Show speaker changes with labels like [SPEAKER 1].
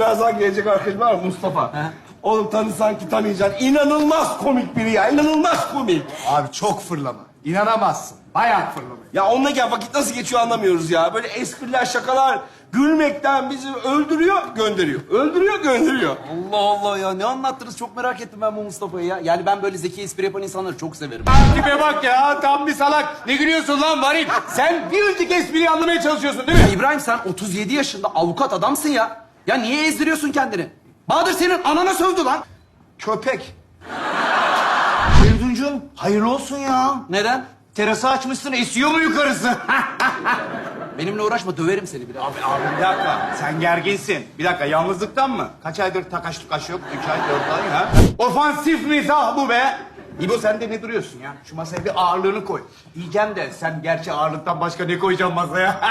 [SPEAKER 1] Birazdan gelecek arkadaşım var ya, Mustafa. Oğlum tanısan ki tanıyacaksın. İnanılmaz komik biri ya. inanılmaz komik.
[SPEAKER 2] Abi çok fırlama. İnanamazsın. Bayağı fırlama.
[SPEAKER 1] Ya onunla gel vakit nasıl geçiyor anlamıyoruz ya. Böyle espriler, şakalar gülmekten bizi öldürüyor, gönderiyor. Öldürüyor, gönderiyor.
[SPEAKER 3] Allah Allah ya ne anlattınız çok merak ettim ben bu Mustafa'yı ya. Yani ben böyle zeki espri yapan insanları çok severim.
[SPEAKER 2] Tipe bak ya tam bir salak. Ne gülüyorsun lan varil? Sen bir önceki espriyi anlamaya çalışıyorsun değil mi?
[SPEAKER 3] Ya İbrahim sen 37 yaşında avukat adamsın ya. Ya niye ezdiriyorsun kendini? Bahadır senin anana sövdü lan.
[SPEAKER 2] Köpek.
[SPEAKER 4] Feriduncuğum hayırlı olsun ya.
[SPEAKER 3] Neden?
[SPEAKER 4] Terası açmışsın esiyor mu yukarısı?
[SPEAKER 3] Benimle uğraşma döverim seni bir daha.
[SPEAKER 4] abi abi bir dakika sen gerginsin. Bir dakika yalnızlıktan mı? Kaç aydır takaş tukaş yok? Üç ay dört ay ha? Ofansif mizah bu be. İbo sen de ne duruyorsun ya? Şu masaya bir ağırlığını koy. Diyeceğim de sen gerçi ağırlıktan başka ne koyacaksın masaya?